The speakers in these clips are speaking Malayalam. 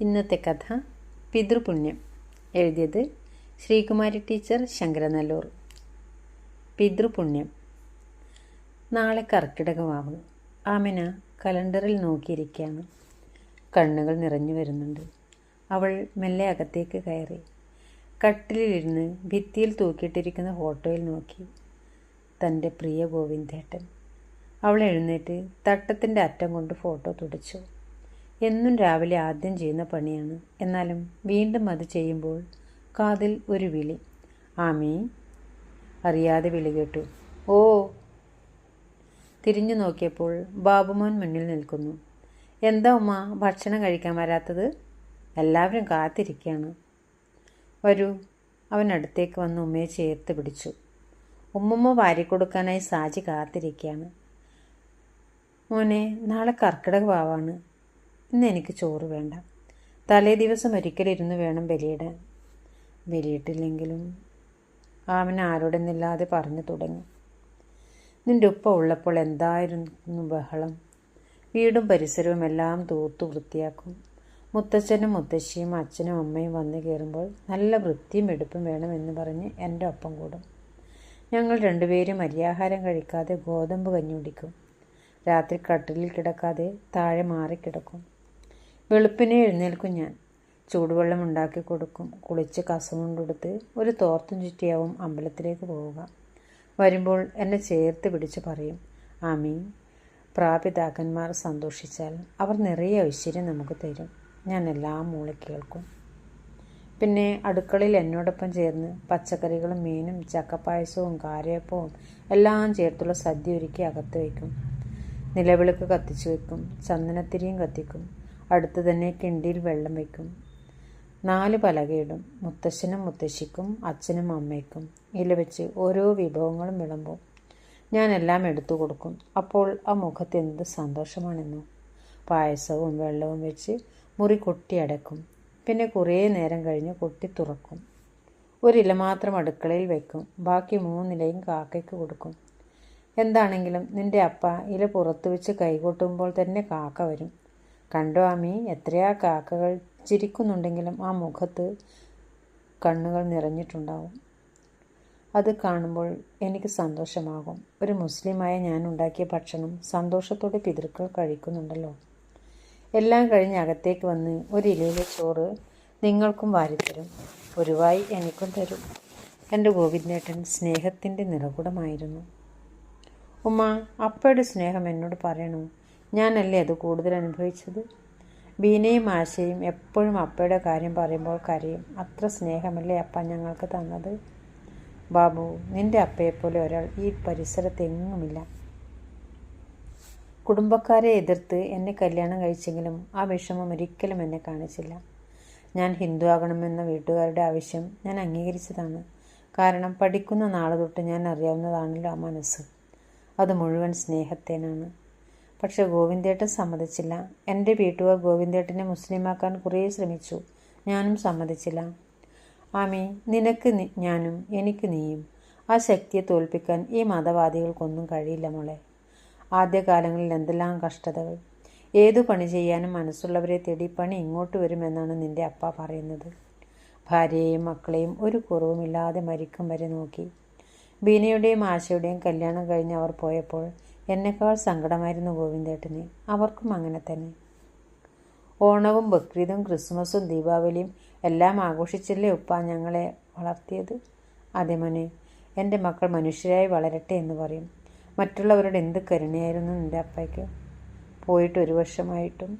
ഇന്നത്തെ കഥ പിതൃപുണ്യം. എഴുതിയത് ശ്രീകുമാരി ടീച്ചർ ശങ്കരനല്ലൂർ. പിതൃപുണ്യം. നാളെ കർക്കിടകമാവ്. ആമിന കലണ്ടറിൽ നോക്കിയിരിക്കുകയാണ്. കണ്ണുകൾ നിറഞ്ഞു വരുന്നുണ്ട്. അവൾ മെല്ലെ അകത്തേക്ക് കയറി. കട്ടിലിരുന്ന് ഭിത്തിയിൽ തൂക്കിയിട്ടിരിക്കുന്ന ഫോട്ടോയിൽ നോക്കി. തന്റെ പ്രിയ ഗോവിന്ദേട്ടൻ. അവൾ എഴുന്നേറ്റ് തട്ടത്തിന്റെ അറ്റം കൊണ്ട് ഫോട്ടോ തുടച്ചു. എന്നും രാവിലെ ആദ്യം ചെയ്യുന്ന പണിയാണ്. എന്നാലും വീണ്ടും അത് ചെയ്യുമ്പോൾ കാതിൽ ഒരു വിളി. ആമീ അറിയാതെ വിളി കേട്ടു. ഓ. തിരിഞ്ഞു നോക്കിയപ്പോൾ ബാബുമോൻ മുന്നിൽ നിൽക്കുന്നു. എന്താ ഉമ്മ ഭക്ഷണം കഴിക്കാൻ വരാത്തത്? എല്ലാവരും കാത്തിരിക്കുകയാണ്. വരൂ. അവൻ അടുത്തേക്ക് വന്ന് ഉമ്മയെ ചേർത്ത് പിടിച്ചു. ഉമ്മുമ്മ വാരിക്കൊടുക്കാനായി സാജി കാത്തിരിക്കുകയാണ്. മോനെ നാളെ കർക്കിടക ഭാവാണ് ഇന്ന് എനിക്ക് ചോറ് വേണ്ട. തലേ ദിവസം ഒരിക്കലിരുന്ന് വേണം ബലിയിടാൻ. ബലിയിട്ടില്ലെങ്കിലും ആമൻ ആരോടെന്നില്ലാതെ പറഞ്ഞു തുടങ്ങി. നിന്റെ ഉപ്പ ഉള്ളപ്പോൾ എന്തായിരുന്നു ബഹളം? വീടും പരിസരവും എല്ലാം തൂത്തു വൃത്തിയാക്കും. മുത്തച്ഛനും മുത്തശ്ശിയും അച്ഛനും അമ്മയും വന്നു കയറുമ്പോൾ നല്ല വൃത്തിയും എടുപ്പും വേണമെന്ന് പറഞ്ഞ് എന്റെ ഒപ്പം കൂടും. ഞങ്ങൾ രണ്ടുപേരും അരിയാഹാരം കഴിക്കാതെ ഗോതമ്പ് കഞ്ഞി കുടിക്കും. രാത്രി കട്ടിലിൽ കിടക്കാതെ താഴെ മാറിക്കിടക്കും. വെളുപ്പിനെ എഴുന്നേൽക്കും ഞാൻ. ചൂടുവെള്ളം ഉണ്ടാക്കി കൊടുക്കും. കുളിച്ച് കസമുണ്ടെടുത്ത് ഒരു തോർത്തും ചുറ്റിയാവും അമ്പലത്തിലേക്ക് പോവുക. വരുമ്പോൾ എന്നെ ചേർത്ത് പിടിച്ച് പറയും ആമീൻ. പ്രാപിതാക്കന്മാർ സന്തോഷിച്ചാൽ അവർ നിറയെ ഐശ്വര്യം നമുക്ക് തരും. ഞാൻ എല്ലാം മൂളി കേൾക്കും. പിന്നെ അടുക്കളയിൽ എന്നോടൊപ്പം ചേർന്ന് പച്ചക്കറികളും മീനും ചക്കപ്പായസവും കാരയപ്പവും എല്ലാം ചേർത്തുള്ള സദ്യ ഒരുക്കി അകത്ത് വയ്ക്കും. നിലവിളക്ക് കത്തിച്ചു വയ്ക്കും. ചന്ദനത്തിരിയും കത്തിക്കും. അടുത്ത് തന്നെ കിണ്ടിയിൽ വെള്ളം വയ്ക്കും. നാല് പലകയിടും. മുത്തശ്ശനും മുത്തശ്ശിക്കും അച്ഛനും അമ്മയ്ക്കും. ഇല വെച്ച് ഓരോ വിഭവങ്ങളും വിളമ്പും. ഞാനെല്ലാം എടുത്തു കൊടുക്കും. അപ്പോൾ ആ മുഖത്ത് എന്ത് സന്തോഷമാണെന്നോ. പായസവും വെള്ളവും വെച്ച് മുറി കൊട്ടി അടക്കും. പിന്നെ കുറേ നേരം കഴിഞ്ഞ് കൊട്ടി തുറക്കും. ഒരില മാത്രം അടുക്കളയിൽ വെക്കും. ബാക്കി മൂന്നിലയും കാക്കയ്ക്ക് കൊടുക്കും. എന്താണെങ്കിലും നിന്റെ അപ്പ ഇല പുറത്തു വെച്ച് കൈകൊട്ടുമ്പോൾ തന്നെ കാക്ക വരും. കണ്ടോ ആമി? എത്രയാ കാക്കകൾ ചിരിക്കുന്നുണ്ടെങ്കിലും ആ മുഖത്ത് കണ്ണുകൾ നിറഞ്ഞിട്ടുണ്ടാവും. അത് കാണുമ്പോൾ എനിക്ക് സന്തോഷമാകും. ഒരു മുസ്ലിമായ ഞാൻ ഉണ്ടാക്കിയ ഭക്ഷണം സന്തോഷത്തോടെ പിതൃക്കൾ കഴിക്കുന്നുണ്ടല്ലോ. എല്ലാം കഴിഞ്ഞ് അകത്തേക്ക് വന്ന് ഒരു ഇലയിലെ ചോറ് നിങ്ങൾക്കും വാരിത്തരും. ഒരുവായി എനിക്കും തരും. എന്റെ ഗോവിന്ദേട്ടൻ സ്നേഹത്തിന്റെ നിറകുടമായിരുന്നു. ഉമ്മ അപ്പയുടെ സ്നേഹം എന്നോട് പറയണോ? ഞാനല്ലേ അത് കൂടുതൽ അനുഭവിച്ചത്? ബീനയും ആശയും എപ്പോഴും അപ്പയുടെ കാര്യം പറയുമ്പോൾ കരയും. അത്ര സ്നേഹമല്ലേ അപ്പ ഞങ്ങൾക്ക് തന്നത്? ബാബു നിന്റെ അപ്പയെപ്പോലെ ഒരാൾ ഈ പരിസരത്ത് എങ്ങുമില്ല കുടുംബക്കാരെ എതിർത്ത് എന്നെ കല്യാണം കഴിച്ചെങ്കിലും ആ വിഷമം ഒരിക്കലും എന്നെ കാണിച്ചില്ല. ഞാൻ ഹിന്ദു ആകണമെന്ന വീട്ടുകാരുടെ ആവശ്യം ഞാൻ അംഗീകരിച്ചതാണ്. കാരണം പഠിക്കുന്ന നാളെ തൊട്ട് ഞാൻ അറിയാവുന്നതാണല്ലോ ആ മനസ്സ്. അത് മുഴുവൻ സ്നേഹത്തേനാണ്. പക്ഷെ ഗോവിന്ദേട്ടൻ സമ്മതിച്ചില്ല. എന്റെ വീട്ടുകാർ ഗോവിന്ദേട്ടനെ മുസ്ലിമാക്കാൻ കുറേ ശ്രമിച്ചു. ഞാനും സമ്മതിച്ചില്ല. ആമി നിനക്ക് ഞാനും എനിക്ക് നീയും. ആ ശക്തിയെ തോൽപ്പിക്കാൻ ഈ മതവാദികൾക്കൊന്നും കഴിയില്ല മോളെ. ആദ്യകാലങ്ങളിൽ എന്തെല്ലാം കഷ്ടതകൾ. ഏതു പണി ചെയ്യാനും മനസ്സുള്ളവരെ തേടി പണി ഇങ്ങോട്ട് വരുമെന്നാണ് നിന്റെ അപ്പ പറയുന്നത്. ഭാര്യയെയും മക്കളെയും ഒരു കുറവുമില്ലാതെ മരിക്കും വരെ നോക്കി. ബീനയുടെയും ആശയുടെയും കല്യാണം കഴിഞ്ഞ് അവർ പോയപ്പോൾ എന്നെക്കാൾ സങ്കടമായിരുന്നു ഗോവിന്ദേട്ടന്. അവർക്കും അങ്ങനെ തന്നെ. ഓണവും ബക്രീദും ക്രിസ്മസും ദീപാവലിയും എല്ലാം ആഘോഷിച്ചല്ലേ ഉപ്പ ഞങ്ങളെ വളർത്തിയത്? അതെ മോനെ എന്റെ മക്കൾ മനുഷ്യരായി വളരട്ടെ എന്ന് പറയും. മറ്റുള്ളവരുടെ എന്ത് കരുണയായിരുന്നു എന്റെ അപ്പയ്ക്ക്? പോയിട്ട് ഒരു വർഷമായിട്ടും.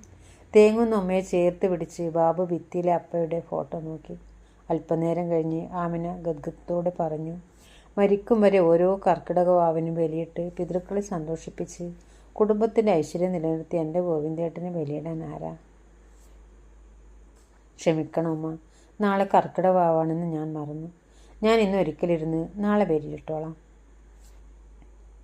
തേങ്ങുന്ന അമ്മയെ ചേർത്ത് പിടിച്ച് ബാബു ഭിത്തിയിലെ അപ്പയുടെ ഫോട്ടോ നോക്കി. അല്പനേരം കഴിഞ്ഞ് ആമിന ഗദ്ഗത്തോടെ പറഞ്ഞു മരിക്കും വരെ ഓരോ കർക്കിടകവാവിനും ബലിയിട്ട് പിതൃക്കളെ സന്തോഷിപ്പിച്ച് കുടുംബത്തിന്റെ ഐശ്വര്യം നിലനിർത്തി എന്റെ ഗോവിന്ദേട്ടനെ ബലിയിടാൻ ആരാ? ക്ഷമിക്കണം അമ്മ. നാളെ കർക്കിടകവാവാണെന്ന് ഞാൻ മറന്നു. ഞാൻ ഇന്ന് ഒരിക്കലിരുന്ന് നാളെ ബലിയിട്ടോളാം.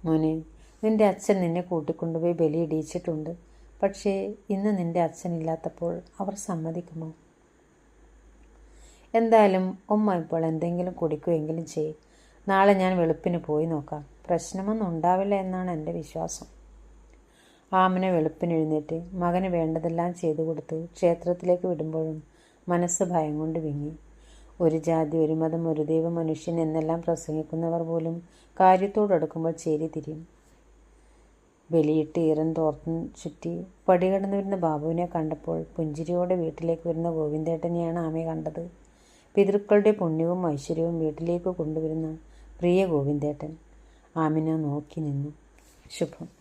മോനെ നിന്റെ അച്ഛൻ നിന്നെ കൂട്ടിക്കൊണ്ടുപോയി ബലിയിടിയിച്ചിട്ടുണ്ട് പക്ഷേ ഇന്ന് നിന്റെ അച്ഛൻ ഇല്ലാത്തപ്പോൾ അവർ സമ്മതിക്കുമോ? എന്തായാലും ഉമ്മ ഇപ്പോൾ എന്തെങ്കിലും കുടിക്കുമെങ്കിലും ചെയ്യും. നാളെ ഞാൻ വെളുപ്പിന് പോയി നോക്കാം. പ്രശ്നമൊന്നും ഉണ്ടാവില്ല എന്നാണ് എന്റെ വിശ്വാസം. ആമന വെളുപ്പിനെഴുന്നേറ്റ് മകന് വേണ്ടതെല്ലാം ചെയ്തു കൊടുത്ത് ക്ഷേത്രത്തിലേക്ക് വിടുമ്പോഴും മനസ്സ് ഭയം കൊണ്ട് വിങ്ങി. ഒരു ജാതി ഒരു മതം ഒരു ദൈവം മനുഷ്യൻ എന്നെല്ലാം പ്രസംഗിക്കുന്നവർ പോലും കാര്യത്തോടടുക്കുമ്പോൾ ചേരി തിരിയും. ബലിയിട്ട് ഈറൻ തോർത്തും ചുറ്റി പടികടന്നു വരുന്ന ബാബുവിനെ കണ്ടപ്പോൾ പുഞ്ചിരിയോടെ വീട്ടിലേക്ക് വരുന്ന ഗോവിന്ദേട്ടനെയാണ് ആമയെ കണ്ടത്. പിതൃക്കളുടെ പുണ്യവും ഐശ്വര്യവും വീട്ടിലേക്ക് കൊണ്ടുവരുന്ന പ്രിയ ഗോവിന്ദേട്ടൻ ആമിന നോക്കി നിന്നു. ശുഭം.